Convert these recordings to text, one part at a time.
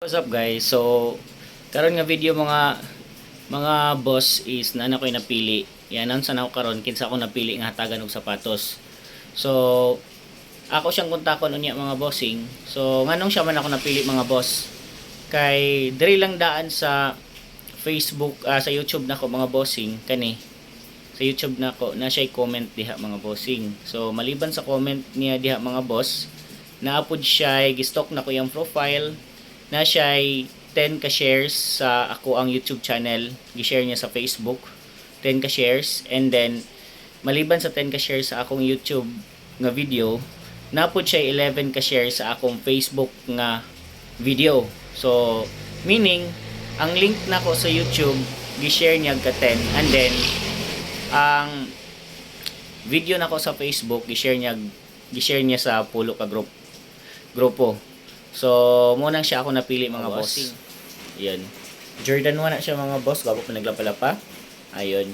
What's up guys? So, karon nga video mga mga boss is na ako napili. Yan ang sana ko karon kinsa ako napili nga hatagan og sapatos. So, ako siyang kontakon unya mga bossing. So, nganong siya man ako napili mga boss? Kay diri lang daan sa Facebook ah, sa YouTube nako mga bossing kani sa YouTube nako na siya comment diha mga bossing. So, maliban sa comment niya diha mga boss, naapod siya gistok na ko yung profile na siya ay 10 ka shares sa ako ang YouTube channel, gi-share niya sa Facebook, 10 ka shares and then maliban sa 10 ka shares sa akong YouTube nga video, napod siya 11 ka shares sa akong Facebook nga video. So, meaning ang link na ko sa YouTube, gi-share niya ka 10 and then ang video na ko sa Facebook, gi-share niya gi-share niya sa pulo ka group grupo. So, munang siya ako napili mga boss. Yan. Jordan 1 na siya mga boss. Gabo pa naglapalapa. Ayun.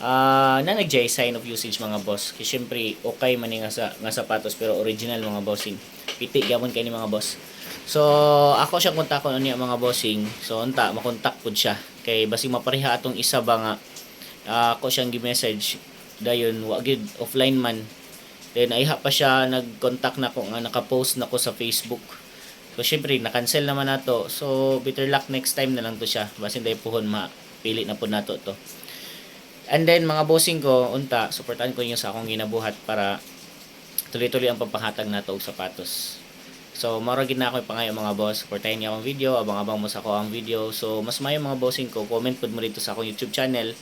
Ah, na nag sign of usage mga boss. Kasi syempre, okay man nga, sa, nga sapatos pero original mga bossing. Piti gyapon kay ni mga boss. So, ako siya kontakon niya mga bossing. So, unta makontak pud siya. Kay basig mapareha atong isa ba nga ah, ako siyang gi-message dayon wa gid offline man Then ay pa siya nag-contact na ko nga naka-post na ko sa Facebook. So syempre na-cancel naman nato. So better luck next time na lang to siya. Basin dai puhon mapili na po nato to. And then mga bossing ko unta suportahan ko niyo sa akong ginabuhat para tuloy-tuloy ang pagpahatag nato og sapatos. So, mara gid na ako pangayo mga boss. Supportahin niyo akong video, abang-abang mo sa ako ang video. So, mas mayo mga bossing ko, comment pud mo dito sa akong YouTube channel.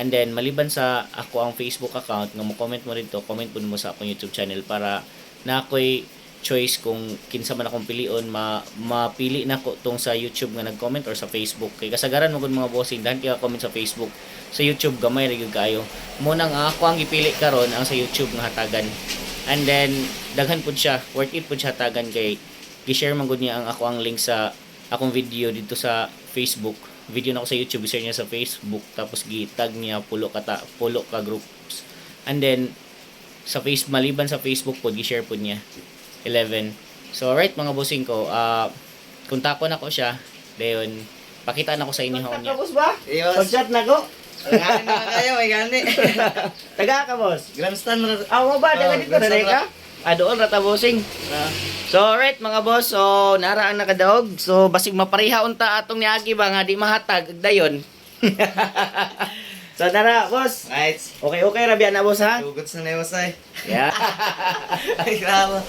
And then, maliban sa ako ang Facebook account, nga mo comment mo rito, comment po mo sa akong YouTube channel para na ako'y choice kung kinsa man akong pilion, ma mapili na ko tong sa YouTube nga nag-comment or sa Facebook. Kay kasagaran mo gud mga bossing, dahil kaya comment sa Facebook. Sa YouTube, gamay ra gyud kayo. Muna nga ako ang ipili karon ang sa YouTube nga hatagan. And then, daghan pud siya, worth it pud siya hatagan kay gi-share man gud niya ang ako ang link sa akong video dito sa Facebook video na ako sa YouTube, share niya sa Facebook, tapos gitag niya pulo ka ta, pulo ka groups. And then sa face maliban sa Facebook po, gi-share po niya 11. So alright mga bossing ko, ah kontakon ako siya. Dayon pakita na ko sa inyo niya. Tapos ba? Iyos. Pag-chat na ko. Gani na kayo, may gani. Taga ka, boss. Grandstand mo na. Ah, mo ba? Daga Oh, dito na ka? Ah, doon rata bossing. Ah, So, alright mga boss. So, nara ang nakadaog. So, basig mapareha unta atong niagi ba nga di mahatag ag dayon. so, nara, boss. right. Okay, okay ra biya na boss ha? Tugot na na usay. Yeah. Ay, grabe.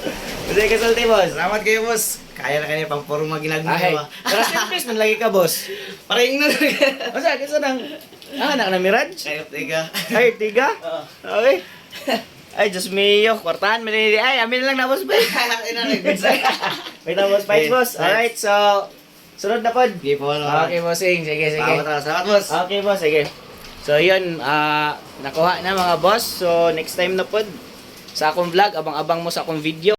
Kasi kasulti, boss. Salamat kayo, boss. Kaya na kayo pang puro Ay, maginagmay ba? pero siyempre, man lagi ka, boss. Paring na Masa, kasi nang, ah, anak na Mirage? Kayo, tiga. Ay, tiga? Oo. Okay. Ay, Diyos mío, kwartahan, minili. Ay, amin lang na, boss, ba? Ina na, boss, fight, Yes, boss. Alright, so, sunod na pod. Sige po, ano. Okay, bossing. Sige, sige. Salamat, ah. salamat, boss. Okay, boss, sige. So, yun, ah, nakuha na mga boss. So, next time na pod, sa akong vlog, abang-abang mo sa akong video.